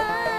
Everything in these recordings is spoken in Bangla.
love.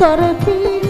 তরফি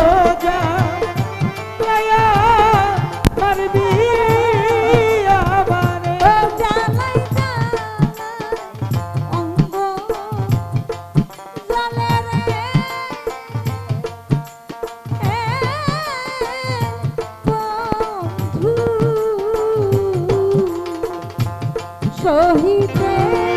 সহিতে